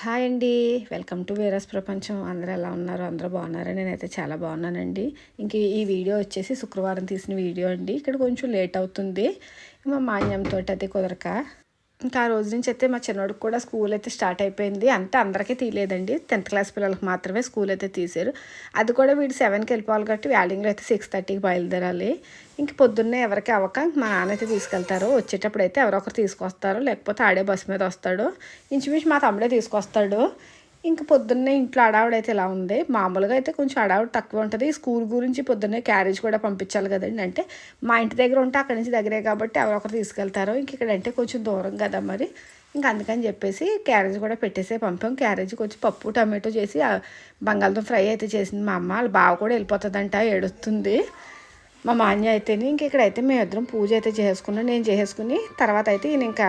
Hi అండి. Welcome to వేరస్ ప్రపంచం. అందరూ ఎలా ఉన్నారు? అందరూ బాగున్నారు? నేనైతే చాలా బాగున్నానండి. ఇంక ఈ వీడియో వచ్చేసి శుక్రవారం తీసిన వీడియో అండి. ఇక్కడ కొంచెం లేట్ అవుతుంది. మా మాన్యంతో అయితే కుదరక. ఇంకా ఆ రోజు నుంచి అయితే మా చిన్నోడికి కూడా స్కూల్ అయితే స్టార్ట్ అయిపోయింది. అంతా అందరికీ తీయలేదండి. టెన్త్ క్లాస్ పిల్లలకు మాత్రమే స్కూల్ అయితే తీసారు. అది కూడా వీడు సెవెన్కి వెళ్ళిపోవాలి కాబట్టి వ్యాలింగ్లో అయితే సిక్స్ థర్టీకి బయలుదేరాలి. ఇంక పొద్దున్నే ఎవరికి అవ్వక మా నాన్న అయితే తీసుకెళ్తారు. వచ్చేటప్పుడు అయితే ఎవరో ఒకరు తీసుకొస్తారు. లేకపోతే ఆడే బస్సు మీద వస్తాడు. ఇంచుమించు మా తమ్ముడే తీసుకొస్తాడు. ఇంక పొద్దున్నే ఇంట్లో అడావిడైతే ఇలా ఉంది? మామూలుగా అయితే కొంచెం అడావిడ తక్కువ ఉంటుంది. స్కూల్ గురించి పొద్దున్నే క్యారేజ్ కూడా పంపించాలి కదండి. అంటే మా ఇంటి దగ్గర ఉంటే అక్కడి నుంచి దగ్గరే కాబట్టి ఎవరో ఒకరు తీసుకెళ్తారు. ఇంక ఇక్కడ అంటే కొంచెం దూరం కదా మరి. ఇంకా అందుకని చెప్పేసి క్యారేజ్ కూడా పెట్టేసే పంపాం. క్యారేజ్ కొంచెం పప్పు టమాటో చేసి బంగాళదుంప ఫ్రై అయితే చేసింది మా అమ్మ. వాళ్ళ బావ కూడా వెళ్ళిపోతుందంట ఏడుస్తుంది. మా మాన్య అయితేనే ఇంక ఇక్కడైతే మేమిద్దరం పూజ అయితే చేసుకున్నాం. నేను చేసుకుని తర్వాత అయితే ఈయన ఇంకా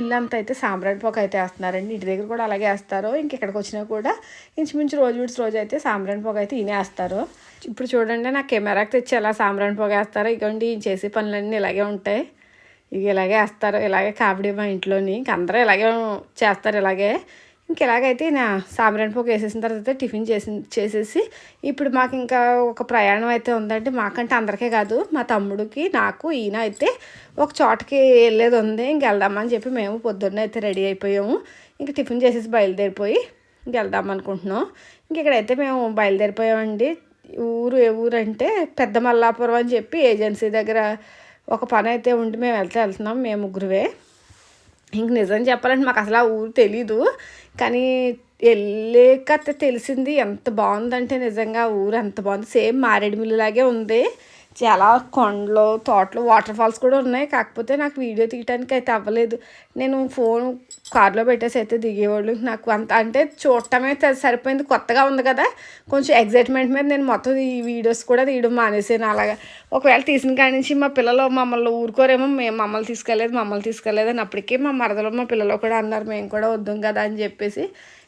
ఇల్లంతా అయితే సాంబ్రాణి పొగ అయితే వేస్తున్నారండి. ఇంటి దగ్గర కూడా అలాగే వేస్తారు. ఇంక ఇక్కడికి వచ్చినా కూడా ఇంచుమించు రోజు విడిచి రోజు అయితే సాంబ్రాణి పొగ అయితే ఇనేస్తారు వేస్తారు. ఇప్పుడు చూడండి నా కెమెరాకి తెచ్చి ఎలా సాంబ్రాణి పొగ వేస్తారు. ఇగోండి చేసే పనులన్నీ ఇలాగే ఉంటాయి. ఇక ఇలాగే వేస్తారు. ఇలాగే కాబడి మా ఇంట్లోని. ఇంక అందరూ ఇలాగే చేస్తారు ఇలాగే. ఇంకెలాగైతే నా సాంబ్రాణి పొగ వేసేసిన తర్వాత టిఫిన్ చేసి చేసేసి ఇప్పుడు మాకు ఇంకా ఒక ప్రయాణం అయితే ఉందంటే మాకంటే అందరికీ కాదు మా తమ్ముడికి నాకు ఈయన అయితే ఒక చోటకి వెళ్ళేది ఉంది. ఇంక వెళ్దామని చెప్పి మేము పొద్దున్న అయితే రెడీ అయిపోయాము. ఇంక టిఫిన్ చేసేసి బయలుదేరిపోయి ఇంక వెళ్దాం అనుకుంటున్నాం. ఇంక ఇక్కడైతే మేము బయలుదేరిపోయామండి. ఊరు ఏ ఊరు అంటే పెద్ద మల్లాపురం అని చెప్పి ఏజెన్సీ దగ్గర ఒక పని అయితే ఉండి మేము వెళ్తే వెళ్తున్నాం. మేము ముగ్గురువే. ఇంక నిజం చెప్పాలంటే మాకు అసలు ఆ ఊరు తెలీదు. కానీ వెళ్ళాక తెలిసింది ఎంత బాగుందంటే నిజంగా ఊరు ఎంత బాగుంది. సేమ్ మారేడుమిల్లి లాగే ఉంది. చాలా కొండలు తోటలు వాటర్ ఫాల్స్ కూడా ఉన్నాయి. కాకపోతే నాకు వీడియో తీయడానికి అయితే అవ్వలేదు. నేను ఫోన్ కార్లో పెట్టేసి అయితే దిగేవాళ్ళు. నాకు అంత అంటే చూడటమే సరిపోయింది. కొత్తగా ఉంది కదా. కొంచెం ఎగ్జైట్మెంట్ మీద నేను మొత్తం ఈ వీడియోస్ కూడా తీయడం మానేసాను అలాగా. ఒకవేళ తీసిన కాడి నుంచి మా పిల్లలు మమ్మల్ని ఊరుకోరేమో మేము మమ్మల్ని తీసుకెళ్ళలేదు మమ్మల్ని తీసుకెళ్ళలేదు అని అప్పటికే మా మరదలు మా పిల్లలు కూడా అన్నారు మేము కూడా వద్దాం కదా అని చెప్పేసి.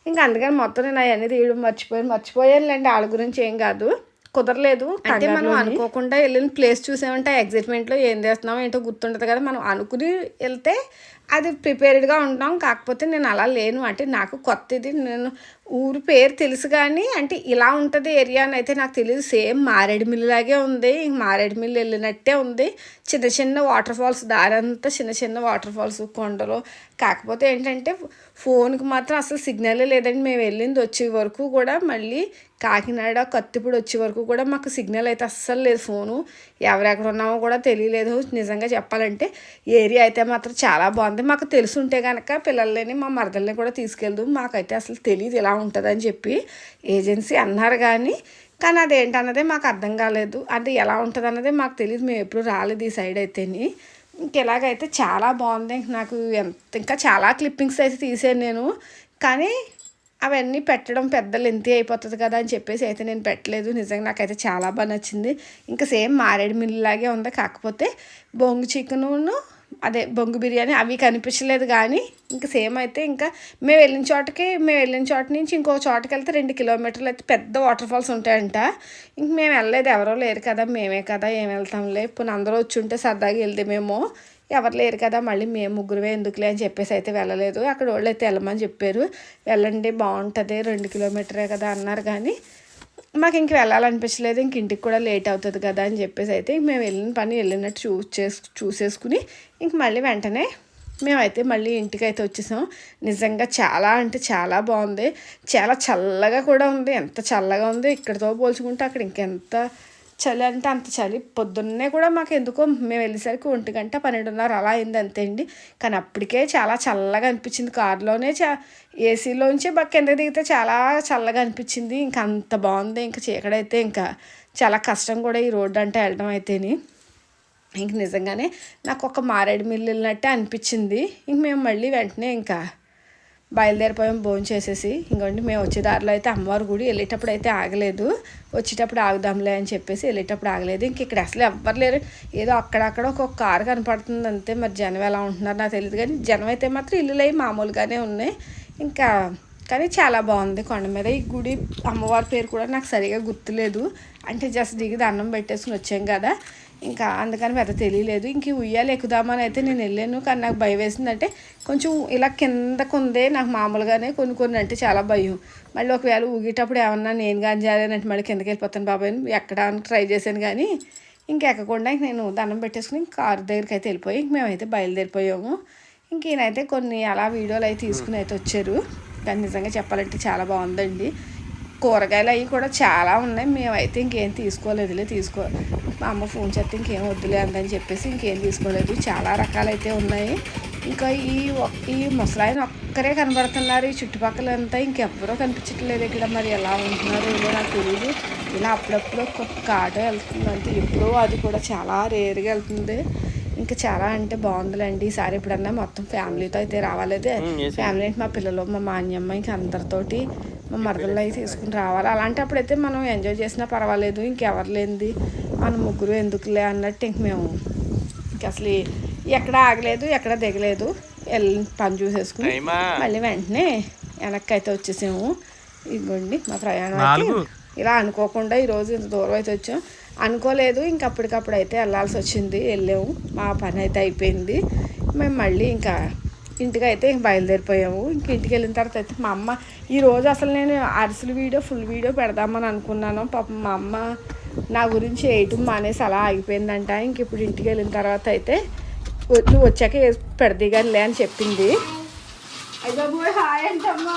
ఇంకా అందుకని మొత్తం నేను అవన్నీ తీయడం మర్చిపోయాను. మర్చిపోయానులేండి. వాళ్ళ గురించి ఏం కాదు. కుదరలేదు అంటే మనం అనుకోకుండా వెళ్ళిన ప్లేస్ చూసామంటే ఎగ్జైట్మెంట్లో ఏం చేస్తున్నాం ఏంటో గుర్తుంటుంది కదా. మనం అనుకుని వెళ్తే అది ప్రిపేర్డ్గా ఉంటాం కాకపోతే నేను అలా లేను. అంటే నాకు కొత్తది. నేను ఊరి పేరు తెలుసు కానీ అంటే ఇలా ఉంటుంది ఏరియా అని అయితే నాకు తెలియదు సేమ్ మారేడుమిల్లిలాగే ఉంది. మారేడుమిల్లి వెళ్ళినట్టే ఉంది. చిన్న చిన్న వాటర్ ఫాల్స్ దారంతా చిన్న చిన్న వాటర్ ఫాల్స్ కొండలు. కాకపోతే ఏంటంటే ఫోన్కి మాత్రం అసలు సిగ్నలే లేదండి. మేము వెళ్ళింది వచ్చే వరకు కూడా మళ్ళీ కాకినాడ కత్తిపూడి వచ్చే వరకు కూడా మాకు సిగ్నల్ అయితే అస్సలు లేదు ఫోను. ఎవరెక్కడ ఉన్నామో కూడా తెలియలేదు. నిజంగా చెప్పాలంటే ఏరియా అయితే మాత్రం చాలా బాగుంది. మాకు తెలుసుంటే కనుక పిల్లల్ని మా మరదల్ని కూడా తీసుకెళ్దు. మాకైతే అసలు తెలియదు ఇలా ఉంటుందని చెప్పి ఏజెన్సీ అన్నారు కానీ కానీ అదేంటన్నదే మాకు అర్థం కాలేదు. అది ఎలా ఉంటుంది అన్నదే మాకు తెలియదు మేము ఎప్పుడు రాలేదు ఈ సైడ్ అయితేని. ఇంకెలాగైతే చాలా బాగుంది. నాకు ఎంత ఇంకా చాలా క్లిప్పింగ్స్ అయితే తీసాను నేను. కానీ అవన్నీ పెట్టడం పెద్ద లెంతి అయిపోతుంది కదా అని చెప్పేసి అయితే నేను పెట్టలేదు. నిజంగా నాకైతే చాలా బాగా నచ్చింది. ఇంకా సేమ్ మారేడు మిల్లిలాగే ఉంది. కాకపోతే బొంగు చికెను అదే బొంగు బిర్యానీ అవి కనిపించలేదు కానీ ఇంకా సేమ్ అయితే ఇంకా మేము వెళ్ళిన చోటకి మేము వెళ్ళిన చోట నుంచి ఇంకో చోటకి వెళ్తే రెండు కిలోమీటర్లు అయితే పెద్ద వాటర్ ఫాల్స్ ఉంటాయంట. ఇంక మేము వెళ్ళలేదు. ఎవరో లేరు కదా మేమే కదా ఏం వెళ్తాంలే. ఇప్పుడు అందరూ వచ్చి ఉంటే సరదాగా వెళ్దామేమో ఎవరు లేరు కదా మళ్ళీ మేము ముగ్గురువే ఎందుకులే అని చెప్పేసి అయితే వెళ్ళలేదు. అక్కడ వాళ్ళు అయితే వెళ్ళమని చెప్పారు. వెళ్ళండి బాగుంటుంది. రెండు కిలోమీటరే కదా అన్నారు కానీ మాకు ఇంక వెళ్ళాలనిపించలేదు ఇంక ఇంటికి కూడా లేట్ అవుతుంది కదా అని చెప్పేసి అయితే మేము వెళ్ళిన పని వెళ్ళినట్టు చూ చేసు చూసేసుకుని ఇంక మళ్ళీ వెంటనే మేమైతే మళ్ళీ ఇంటికి అయితే వచ్చేసాం. నిజంగా చాలా అంటే చాలా బాగుంది. చాలా చల్లగా కూడా ఉంది. ఎంత చల్లగా ఉంది ఇక్కడితో పోల్చుకుంటే అక్కడ ఇంకెంత చలి అంటే అంత చలి. పొద్దున్నే కూడా మాకు ఎందుకో మేము వెళ్ళేసరికి ఒంటి గంట పన్నెండున్నర అలా అయింది అంతే అండి. కానీ అప్పటికే చాలా చల్లగా అనిపించింది. కారులోనే చా ఏసీలోంచి బాగా కింద దిగితే చాలా చల్లగా అనిపించింది. ఇంకా అంత బాగుంది. ఇంకా చీకడైతే ఇంకా చాలా కష్టం కూడా ఈ రోడ్డు అంటే వెళ్ళడం అయితేని. ఇంక నిజంగానే నాకు ఒక మారేడు మిల్లు వెళ్ళినట్టే అనిపించింది. ఇంక మేము మళ్ళీ వెంటనే ఇంకా బయలుదేరిపోయాం భోజనం చేసేసి. ఇంకోండి మేము వచ్చే దారిలో అయితే అమ్మవారి గుడి వెళ్ళేటప్పుడు అయితే ఆగలేదు. వచ్చేటప్పుడు ఆగుదాంలే అని చెప్పేసి వెళ్ళేటప్పుడు ఆగలేదు. ఇంక ఇక్కడ అసలు ఎవ్వరు లేరు. ఏదో అక్కడక్కడ ఒక కారు కనపడుతుంది అంతే. మరి జనం ఎలా ఉంటున్నారు నాకు తెలియదు కానీ జనం అయితే మాత్రం ఇల్లులు అవి మామూలుగానే ఉన్నాయి. ఇంకా కానీ చాలా బాగుంది కొండ మీద. ఈ గుడి అమ్మవారి పేరు కూడా నాకు సరిగా గుర్తులేదు. అంటే జస్ట్ దిగి దండం పెట్టేసుకుని వచ్చాం కదా. ఇంకా అందుకని పెద్ద తెలియలేదు. ఇంక ఉయ్యాలు ఎక్కుదామని అయితే నేను వెళ్ళాను. కానీ నాకు భయం వేసిందంటే కొంచెం ఇలా కిందకు ఉందే నాకు మామూలుగానే కొన్ని కొన్ని అంటే చాలా భయం. మళ్ళీ ఒకవేళ ఊగేటప్పుడు ఏమన్నా నేను కానీ చేయాలంటే మళ్ళీ కిందకి వెళ్ళిపోతాను బాబాయ్ ఎక్కడానికి ట్రై చేశాను కానీ ఇంకెక్కకుండా ఇంక నేను దండం పెట్టేసుకుని కారు దగ్గరికి అయితే వెళ్ళిపోయి ఇంక మేమైతే బయలుదేరిపోయాము. ఇంక ఈయనైతే కొన్ని అలా వీడియోలు అయితే తీసుకుని అయితే వచ్చారు. కానీ నిజంగా చెప్పాలంటే చాలా బాగుందండి. కూరగాయలు అవి కూడా చాలా ఉన్నాయి. మేమైతే ఇంకేం తీసుకోలేదులే తీసుకో మా అమ్మ ఫోన్ చేస్తే ఇంకేం వద్దులే అందని చెప్పేసి ఇంకేం తీసుకోలేదు. చాలా రకాలైతే ఉన్నాయి. ఇంకా ఈ ఈ ముసలాయన ఒక్కరే కనబడుతున్నారు. ఈ చుట్టుపక్కల అంతా ఇంకెవ్వరూ కనిపించట్లేదు ఇక్కడ. మరి ఎలా ఉంటున్నారో ఏమో నాకు తెలియదు ఇలా అప్పుడప్పుడు ఒక్కొక్క ఆటో వెళ్తుంది అంటే ఎప్పుడో అది కూడా చాలా రేరుగా వెళ్తుంది. ఇంకా చాలా అంటే బాగుందిలేండి. ఈసారి ఎప్పుడన్నా మొత్తం ఫ్యామిలీతో అయితే రావాలదే. ఫ్యామిలీ అంటే మా పిల్లలు మా మాన్యమ్మ ఇంకా అందరితోటి మా మరదలు అయితే తీసుకుని రావాలి. అలాంటప్పుడు అయితే మనం ఎంజాయ్ చేసినా పర్వాలేదు ఇంకెవరు లేనిది మన ముగ్గురు ఎందుకులే అన్నట్టు ఇంక మేము ఇంక అసలు ఎక్కడ ఆగలేదు ఎక్కడ దిగలేదు. వెళ్ళి పని చూసేసుకుని? మళ్ళీ వెంటనే వెనక్కి అయితే వచ్చేసాము. ఇదిగోండి మా ప్రయాణం. ఇలా అనుకోకుండా ఈరోజు ఇంత దూరం అయితే వచ్చాం. అనుకోలేదు ఇంక అప్పటికప్పుడు అయితే వెళ్ళాల్సి వచ్చింది. వెళ్ళాము. మా పని అయితే అయిపోయింది. మేము మళ్ళీ ఇంకా ఇంటికి అయితే ఇంక బయలుదేరిపోయాము. ఇంక ఇంటికి వెళ్ళిన తర్వాత అయితే మా అమ్మ ఈ రోజు అసలు నేను అరిసెల వీడియో ఫుల్ వీడియో పెడదామని అనుకున్నాను. పాపం మా అమ్మ నా గురించి వేయటం మానేసి అలా ఆగిపోయిందంట. ఇంక ఇప్పుడు ఇంటికి వెళ్ళిన తర్వాత అయితే "వ- నువ్వు వచ్చాక పెడది కానీ అని చెప్పింది. హాయ్ అంటమ్మా.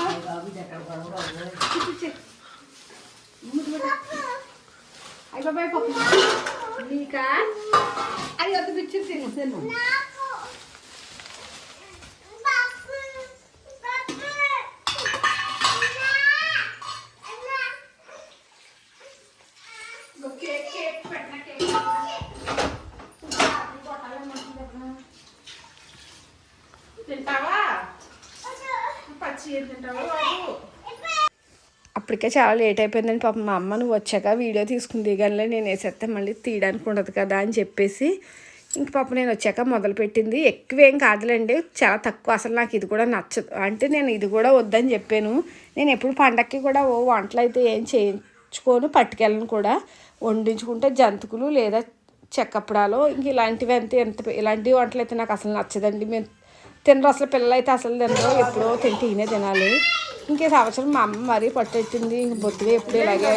అయ్య బాబాయ్ పప్పు. నీకా? అది వద్ద పిచ్చి తిను. అప్పటికే చాలా లేట్ అయిపోయిందని పాప మా అమ్మ నువ్వు వచ్చాక వీడియో తీసుకుని దిగానులే నేను వేసేస్తే మళ్ళీ తీయడానికి ఉండదు కదా అని చెప్పేసి ఇంక పాప నేను వచ్చాక మొదలుపెట్టింది ఎక్కువ ఏం కాదులేండి చాలా తక్కువ. అసలు నాకు ఇది కూడా నచ్చదు. అంటే నేను ఇది కూడా వద్దని చెప్పాను. నేను ఎప్పుడు పండక్కి కూడా ఓ వంటలు అయితే ఏం చేయించుకోను పట్టుకెళ్ళను కూడా. వండించుకుంటే జంతుకులు లేదా చెక్కప్పడాలో ఇంక ఇలాంటివి అంతే. ఎంత ఇలాంటి వంటలు అయితే నాకు అసలు నచ్చదండి. మేము తినరు. అసలు పిల్లలు అయితే అసలు తినరు. ఎప్పుడో తింటే ఈయనే తినాలి. ఇంకే సంవత్సరం మా అమ్మ మరీ పట్టెట్టింది. ఇంక బొత్తిగా ఎప్పుడు ఇలాగే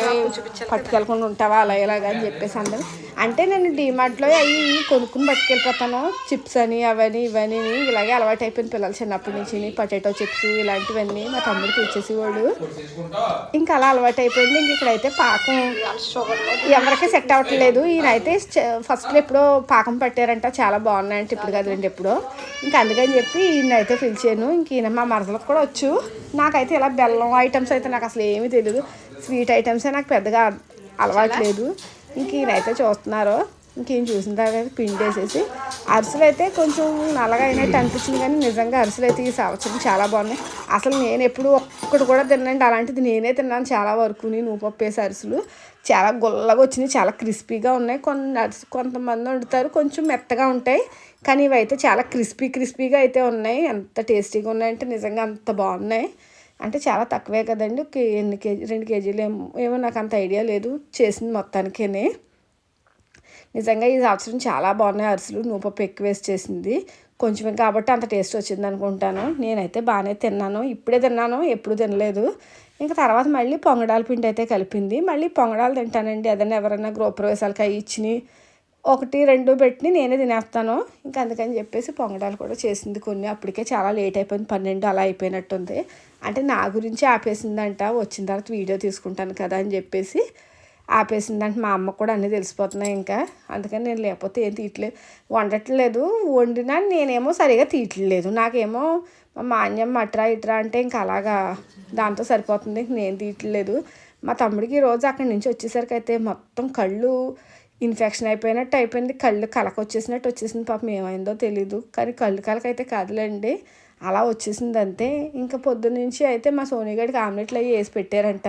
పట్టుకెళ్ళకుండా ఉంటావా? అలా ఇలాగా అని చెప్పేసి అందరు. అంటే నేను డీమార్ట్లో అవి కొనుక్కుని పట్టుకెళ్ళిపోతాను చిప్స్ అని అవని ఇవని ఇలాగే అలవాటు అయిపోయింది పిల్లలు చిన్నప్పటి నుంచి. పొటాటో చిప్స్ ఇలాంటివన్నీ మా తమ్ముడు తెచ్చేసేవాడు. ఇంకా అలా అలవాటు అయిపోయింది. ఇంక ఇక్కడైతే పాకం ఎవరికీ సెట్ అవ్వట్లేదు. ఈయన అయితే ఫస్ట్లో ఎప్పుడో పాకం పట్టారంట. చాలా బాగున్నాయంట ఇప్పుడు కదండి ఎప్పుడో. ఇంకా అందుకని చెప్పి ఈయన అయితే పిలిచాను. ఇంక ఈయన మా మరదలకు కూడా వచ్చు. నాకైతే ఇలా బెల్లం ఐటమ్స్ అయితే నాకు అసలు ఏమీ తెలియదు స్వీట్ ఐటమ్సే నాకు పెద్దగా అలవాట్లేదు. ఇంక ఈయనైతే చూస్తున్నారో ఇంకేం చూసిన తర్వాత పిండి వేసేసి అరిసెలు అయితే కొంచెం నల్లగా అయినట్టు అనిపించింది కానీ నిజంగా అరిసెలు అయితే ఈ సంవత్సరం చాలా బాగున్నాయి. అసలు నేను ఎప్పుడు ఒక్కటి కూడా తిన్నండి. అలాంటిది నేనే తిన్నాను చాలా వరకు. నేను పప్పు వేసి అరిసెలు చాలా గుల్లగా వచ్చినాయి చాలా క్రిస్పీగా ఉన్నాయి. కొన్ని అరిసె కొంతమంది వండుతారు కొంచెం మెత్తగా ఉంటాయి. కానీ ఇవైతే చాలా క్రిస్పీ క్రిస్పీగా అయితే ఉన్నాయి. ఎంత టేస్టీగా ఉన్నాయంటే నిజంగా అంత బాగున్నాయి. అంటే చాలా తక్కువే కదండి. ఒక ఎన్ని కేజీ రెండు కేజీలు ఏమో ఏమో నాకు అంత ఐడియా లేదు. చేసింది మొత్తానికేనే. నిజంగా ఈ సంవత్సరం చాలా బాగున్నాయి అరిసెలు. నూపప్పు ఎక్కువ వేసి చేసింది. కొంచెమే కాబట్టి అంత టేస్ట్ వచ్చింది అనుకుంటాను. నేనైతే బాగానే తిన్నాను. ఇప్పుడే తిన్నాను ఎప్పుడు తినలేదు. ఇంకా తర్వాత మళ్ళీ పొంగడాల పిండి అయితే కలిపింది. మళ్ళీ పొంగడాలు తింటానండి. ఏదైనా ఎవరైనా గృహప్రవేశాలకు అవి ఇచ్చినాయి ఒకటి రెండు పెట్టి నేనే తినేస్తాను. ఇంకా అందుకని చెప్పేసి పొంగడాలు కూడా చేసింది కొన్ని. అప్పటికే చాలా లేట్ అయిపోయింది. పన్నెండు అలా అయిపోయినట్టుంది. అంటే నా గురించి ఆపేసిందంట. వచ్చిన తర్వాత వీడియో తీసుకుంటాను కదా అని చెప్పేసి ఆపేసిందంటే. మా అమ్మ కూడా అన్నీ తెలిసిపోతున్నాయి ఇంకా. అందుకని నేను లేకపోతే ఏం తీయట్లేదు. వండట్లేదు. వండినా నేనేమో సరిగా తీయట్లేదు. నాకేమో మా మాన్యం అట్రా ఇట్రా అంటే ఇంకా అలాగా దాంతో సరిపోతుంది. ఇంక నేను తీయట్లేదు. మా తమ్ముడికి ఈరోజు అక్కడి నుంచి వచ్చేసరికి అయితే మొత్తం కళ్ళు ఇన్ఫెక్షన్ అయిపోయినట్టు అయిపోయింది. కళ్ళు కలక వచ్చేసినట్టు వచ్చేసింది. పాపం ఏమైందో తెలీదు. కానీ కళ్ళు కలక అయితే కాదులేండి. అలా వచ్చేసింది అంతే. ఇంకా పొద్దున్న నుంచి అయితే మా సోనీగడికి ఆమ్లెట్లు అవి వేసి పెట్టారంట.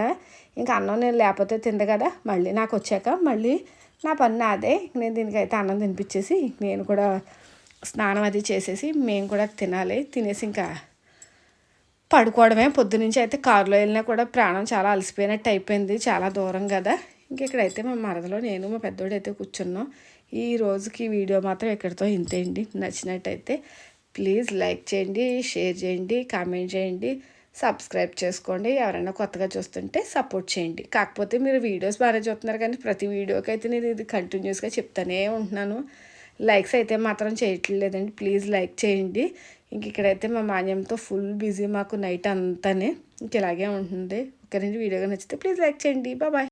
ఇంకా అన్నం నేను లేకపోతే తింది కదా. మళ్ళీ నాకు వచ్చాక మళ్ళీ నా పని నాదే. నేను దీనికైతే అన్నం తినిపించేసి నేను కూడా స్నానం అది చేసేసి మేము కూడా తినాలి. తినేసి ఇంకా పడుకోవడమే. పొద్దునుంచి అయితే కారులో వెళ్ళినా కూడా ప్రాణం చాలా అలసిపోయినట్టు అయిపోయింది. చాలా దూరం కదా. ఇంకెక్కడైతే మా మరదలో నేను మా పెద్దోడు అయితే కూర్చున్నాం. ఈ రోజుకి వీడియో మాత్రం ఎక్కడితో ఇంతే అండి నచ్చినట్టయితే ప్లీజ్ లైక్ చేయండి షేర్ చేయండి కామెంట్ చేయండి సబ్స్క్రైబ్ చేసుకోండి. ఎవరైనా కొత్తగా చూస్తుంటే సపోర్ట్ చేయండి. కాకపోతే మీరు వీడియోస్ బాగా చూస్తున్నారు కానీ ప్రతి వీడియోకి అయితే నేను ఇది కంటిన్యూస్గా చెప్తానే ఉంటున్నాను. లైక్స్ అయితే మాత్రం చేయట్లేదండి. ప్లీజ్ లైక్ చేయండి. ఇంక ఇక్కడైతే మా మాన్యంతో ఫుల్ బిజీ మాకు నైట్ అంతానే. ఇంక ఇలాగే ఉంటుంది ఒక రెండు వీడియోగా నచ్చితే ప్లీజ్ లైక్ చేయండి. బాబాయ్